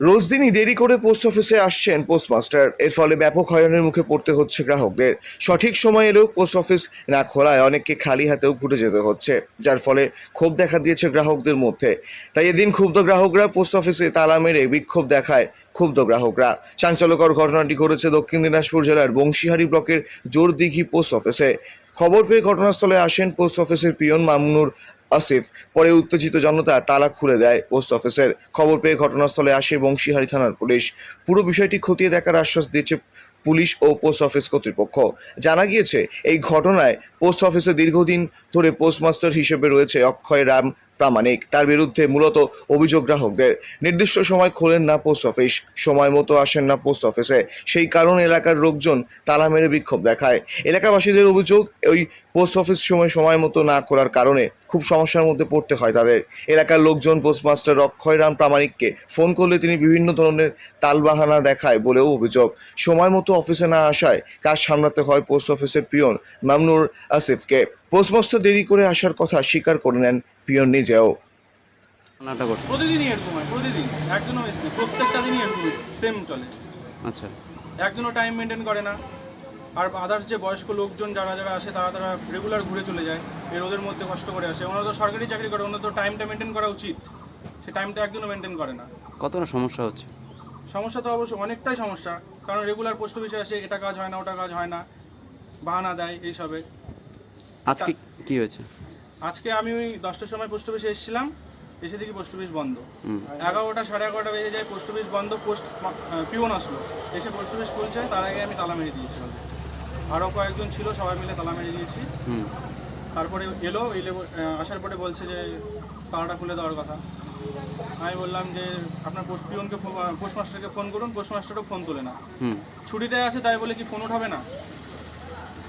রোজ দিনই দেরি করে পোস্ট অফিসে আসছেন পোস্টমাস্টার। এর ফলে ব্যাপক হয়রানির মুখে পড়তে হচ্ছে গ্রাহকদের। সঠিক সময় এলেও পোস্ট অফিস না খোলায়, অনেককে খালি হাতেও ঘুরে যেতে হচ্ছে, যার ফলে ক্ষোভ দেখা দিয়েছে গ্রাহকদের মধ্যে। তাই এদিন ক্ষুব্ধ গ্রাহকরা পোস্ট অফিসে তালা মেরে বিক্ষোভ দেখায় ক্ষুব্ধ গ্রাহকরা। চাঞ্চল্যকর ঘটনাটি ঘটেছে দক্ষিণ দিনাজপুর জেলার বংশীহারি ব্লকের জোরদিঘি পোস্ট অফিসে। খবর পেয়ে ঘটনাস্থলে আসেন পোস্ট অফিসের পিয়ন মামুনুর আসিফ পরে উত্তেজিত জনতা তালা খুলে দেয় পোস্ট অফিসের। খবর পেয়ে ঘটনাস্থলে আসে বংশীহারি থানার পুলিশ। পুরো বিষয়টি খতিয়ে দেখার আশ্বাস দিয়েছে পুলিশ ও পোস্ট অফিস কর্তৃপক্ষ। জানা গিয়েছে, এই ঘটনায় পোস্ট অফিসে দীর্ঘদিন ধরে পোস্টমাস্টার হিসেবে রয়েছে অক্ষয় রাম প্রামাণিক। তার বিরুদ্ধে মূলত অভিযোগ গ্রাহকদের। নির্দিষ্ট সময় খোলেন না পোস্ট অফিস, সময় মতো আসেন না পোস্ট অফিসে। সেই কারণে এলাকার লোকজন তালা মেরে বিক্ষোভ দেখায়। এলাকাবাসীদের অভিযোগ, ওই পোস্ট অফিস সময় সময় মতো না করার কারণে খুব সমস্যার মধ্যে পড়তে হয় তাদের। এলাকার লোকজন পোস্টমাস্টার অক্ষয় রাম প্রামাণিককে ফোন করলে তিনি বিভিন্ন ধরনের তালবাহানা দেখায় বলেও অভিযোগ। সময় মতো অফিসে না আসায় কাজ সামলাতে হয় পোস্ট অফিসের পিয়ন মামনুর আসিফকে। পোস্টমাস্টার দেরি করে আসার কথা স্বীকার করে নেন পিয়ন নিজেও। প্রতিদিনই এরকম হয় প্রতিদিন। একজনও প্রত্যেকটা দিনই এরকম সেম চলে। আচ্ছা। একজনও টাইম মেনটেন করে না। আর আদার্স যে বয়স্ক লোকজন যারা যারা আসে তারা তারা রেগুলার ঘুরে চলে যায়। এই রোদের মধ্যে কষ্ট করে আসে। ওনারা তো সরকারি চাকরি করে ওনারা তো টাইমটা মেনটেন করা উচিত। সে টাইমটা একদিনও মেনটেন করে না। কতটা সমস্যা হচ্ছে? সমস্যা তো অবশ্যই অনেকটাই সমস্যা। কারণ রেগুলার পোস্ট অফিসে আসে এটা কাজ হয় না ওটা কাজ হয় না। বাহানা দেয় এইসবে। আজকে কি হয়েছে? আজকে আমি ওই দশটার সময় পোস্ট অফিসে এসেছিলাম এসে দেখি পোস্ট অফিস বন্ধ। এগারোটা সাড়ে এগারোটা বেজে যায় পোস্ট অফিস বন্ধ পোস্ট পিওন আসলো। এসে পোস্ট অফিস খুলছে তার আগে আমি তালা মেরে দিয়েছি ওদের। আরও কয়েকজন ছিল সবাই মিলে তালা মেরে দিয়েছি হুম। তারপরে এলো এলে আসার পরে বলছে যে তালাটা খুলে দেওয়ার কথা। আমি বললাম যে আপনার পোস্ট পিওনকে পোস্টমাস্টারকে ফোন করুন পোস্টমাস্টারও ফোন তোলে না। ছুটিতে আছে তাই বলে কি ফোন উঠাবে না?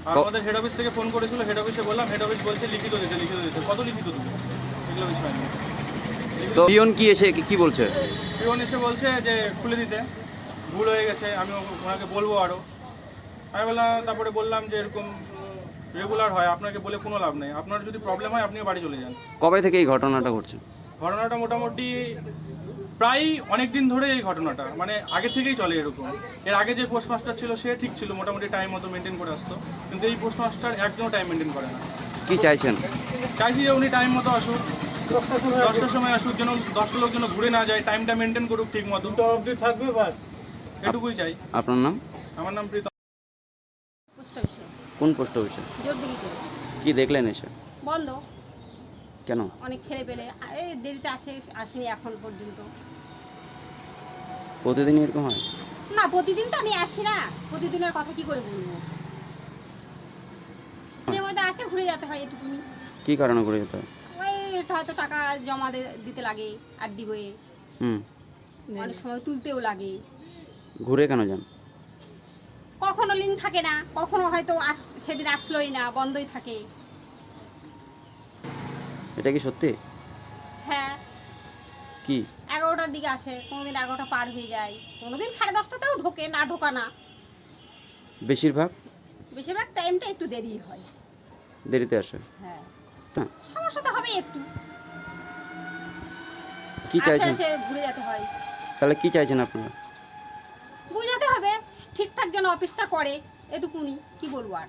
আর আমাদের হেড অফিস থেকে ফোন করেছিল হেড অফিসে বললাম হেড অফিস বলছে লিখিত দিতে লিখিত দিতে। কত লিখিত দেবো? এগুলো বিষয় নেই তো পিয়ন কি এসে কি- কি বলছে? পিওন এসে বলছে যে খুলে দিতে। ভুল হয়ে গেছে আমি ওনাকে বলব আরও আমি বললাম তারপরে বললাম যে এরকম রেগুলার হয় আপনাকে বলে কোনো লাভ নেই। আপনার যদি প্রবলেম হয় আপনিও বাড়ি চলে যান। কবে থেকে এই ঘটনাটা ঘটছে? ঘটনাটা মোটামুটি প্রায় অনেক দিন ধরে এই ঘটনাটা মানে আগে থেকেই চলে এরকম। এর আগে যে পোস্টমাস্টার ছিল সে ঠিক ছিল মোটামুটি টাইম মতো মেনটেন করে আসতো। কিন্তু এই পোস্টমাস্টার একদমও টাইম মেনটেন করে না। কি চাইছেন? চাইছি যে উনি টাইম মতো আসুক। দশটার সময় আসুক যেন দশটা লোক যেন ঘুরে না যায় টাইমটা মেনটেন করুক ঠিক মতো। অবধি থাকবে বাস। এটুকুই চাই। আপনার নাম? আমার নাম প্রীতম। পোস্ট অফিসে। কোন পোস্ট অফিসে? জোর দিঘিতে কি দেখলেন এসে? বন্ধ কেন? অনেক ছেলে পেলে। এই দেরিতে আসে আসেনি এখন পর্যন্ত। প্রতিদিন এরকম হয়? না প্রতিদিন তো আমি আসি না। প্রতিদিনের কথা কি করে বলব? যে মধ্যে আসে ঘুরে যেতে হয় এটুকুনি। কি কারণে করে যেতে হয়? ওই হয়তো টাকা জমা দিতে লাগে আর বইয়ে হুম। অনেক সময় তুলতেও লাগে। ঘুরে কেন যান? কখনো লিঙ্ক থাকে না কখনো হয়তো আস সেদিন আসলোই না বন্ধই থাকে। এটা কি সত্যি? হ্যাঁ। কি? এগারোটার দিকে আসে কোনোদিন এগারোটা পার হয়ে যায় কোনোদিন সাড়ে দশটাতেও ঢোকে না ঢোকা না। বেশিরভাগ? বেশিরভাগ টাইমটা একটু দেরি হয়। দেরিতে আসে? হ্যাঁ। সমস্যা তো হবে একটু। কি চাইছেন? ঘুরে যেতে হয়। তাহলে কি চাইছেন আপনারা? ঠিকঠাক যেন অফিসটা করে এটুকুনি কি বলব আর?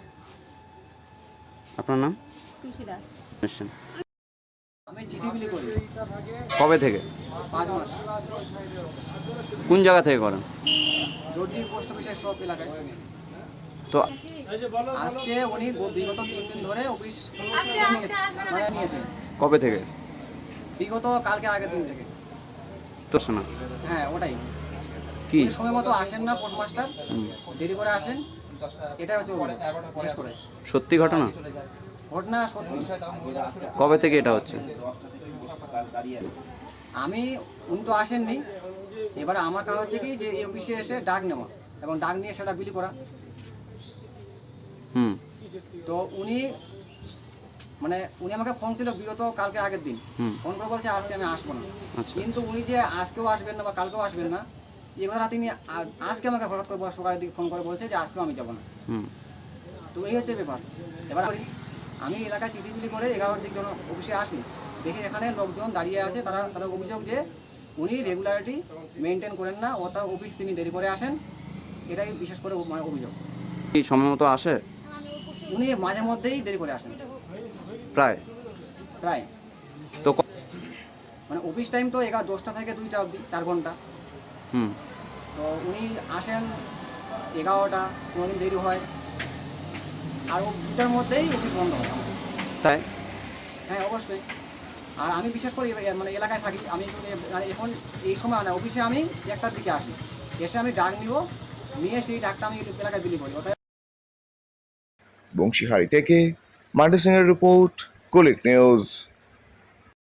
আপনার নাম? তুলসী দাস। এসছেন আমি চিঠি বিলি করি কবে থেকে? পাঁচ কোন জায়গা থেকে করেন? জোরডি পোস্ট অফিসের সব এলাকায়। তো আজকে উনি বিগত তিন দিন ধরে অফিস মানে নিয়েছে কবে থেকে? বিগত কালকে আগের দিন থেকে। তো শোনা। হ্যাঁ ওটাই। কি? সময় মতো আসেন না পোস্টমাস্টার হুম। দেরি করে আসেন। এটাই হচ্ছে করে। সত্যি ঘটনা? ঘটনা সত্যি কবে থেকে এটা হচ্ছে? আমি উনি তো আসেননি। এবার আমার কাজ হচ্ছে কি যে এই অফিসে এসে ডাক নেওয়া এবং ডাক নিয়ে সেটা বিলি করা। হুম। তো উনি মানে উনি আমাকে ফোন ছিল বিগত কালকে আগের দিন। ফোন করে বলছে আজকে আমি আসব না। আচ্ছা। কিন্তু উনি যে আজকেও আসবেন না বা কালকেও আসবেন না কথা তিনি আজকে আমাকে হঠাৎ করে সকালের দিকে ফোন করে বলছে যে আজকেও আমি যাব না। হুম। তো এই হচ্ছে ব্যাপার। এবার আমি এলাকায় চিঠি বিলি করে এগারোর দিক যখন অফিসে আসি দেখি এখানে লোকজন দাঁড়িয়ে আছে। তারা তাদের অভিযোগ যে উনি রেগুলারিটি মেনটেন করেন না অর্থাৎ অফিস তিনি দেরি করে আসেন। এটাই বিশেষ করে মানে অভিযোগ। কি সময় মতো আসে? উনি মাঝে মধ্যেই দেরি করে আসেন। প্রায়? প্রায়। তো মানে অফিস টাইম তো এগারো দশটা থেকে দুইটা অবধি চার ঘণ্টা। তো উনি আসেন এগারোটা কোনোদিন দেরি হয়। আর ও দুটার মধ্যেই অফিস বন্ধ হয়। তাই? হ্যাঁ অবশ্যই। আর আমি বিশেষ করে মানে এলাকায় থাকি আমি মানে এখন এই সময় মানে অফিসে আমি একটার দিকে আসি। এসে আমি ডাক নিব নিয়ে সেই ডাকটা আমি এলাকায় দিলি করি। অর্থাৎ বংশীহারি থেকে মান্ডি সিংয়ের রিপোর্ট কুলিক নিউজ।